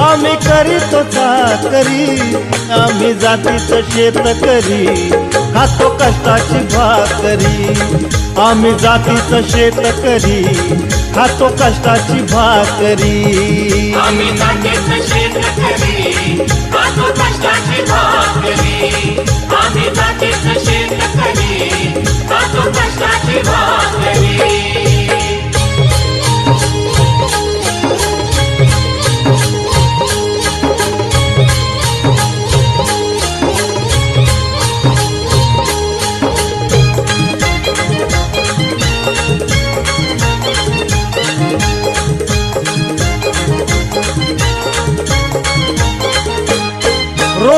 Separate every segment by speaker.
Speaker 1: आम्ही करीतो चाकरी आम्ही जातीचं शेतकरी खातो कष्टाची भाकरी. आम्ही जातीचं शेतकरी खातो कष्टाची भाकरी.
Speaker 2: आम्ही जातीचं शेतकरी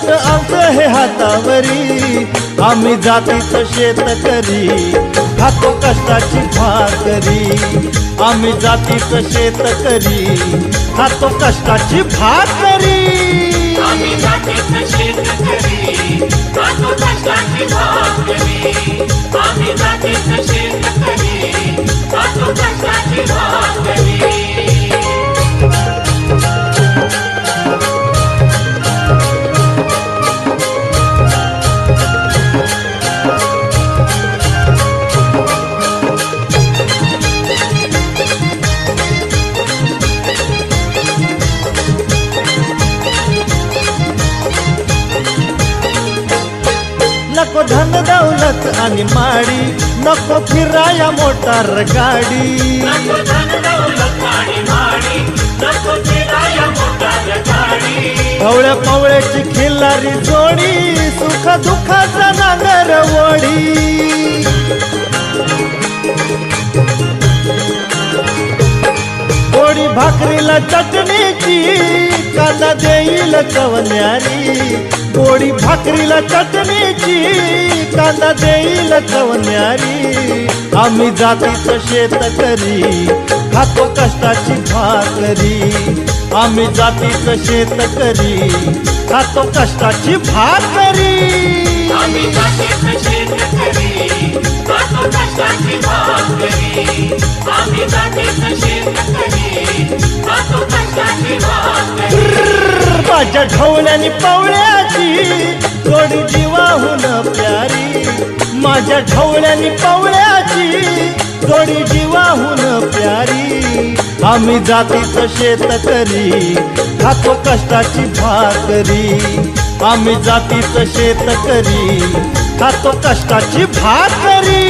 Speaker 1: पोट आमचं हे हातावरी आम्ही जातीच शेत करी खातो कष्टाची भाकरी आम्ही जातीच शेत करी खातो कष्टाची भाकरी
Speaker 2: आम्ही जातीचं शेतकरी खातो कष्टाची भाकरी आम्ही जातीचं शेतकरी खातो कष्टाची भाकरी
Speaker 1: धन दौलत आणि माडी. नको फिराया मोटार गाडी.
Speaker 2: नको धन दौलत आणि माडी. नको फिराया मोटार गाडी.
Speaker 1: पवळ्या पवळ्याची खिल्लारी जोडी सुख दुःखाचा नांगर वडी पोळी भाकरीला चटणीची कांदा देईल कवन्यारी. पोळी भाकरीला चटणीची कांदा देईल कवन्यारी. आम्ही जातीचं शेतकरी खातो कष्टाची भाकरी. आम्ही जातीचं शेतकरी खातो कष्टाची भाकरी.
Speaker 2: आम्ही जातीचं खातो शेतकरी
Speaker 1: माझ्या ढवळ्यानी पवळ्याची जोडी जीवाहून प्यारी. माझ्या ढवळ्यानी पावण्याची जोडी जीवाहून प्यारी. आम्ही जातीचं शेतकरी खातो कष्टाची भाकरी. आम्ही जातीचं शेतकरी खातो कष्टाची भाकरी.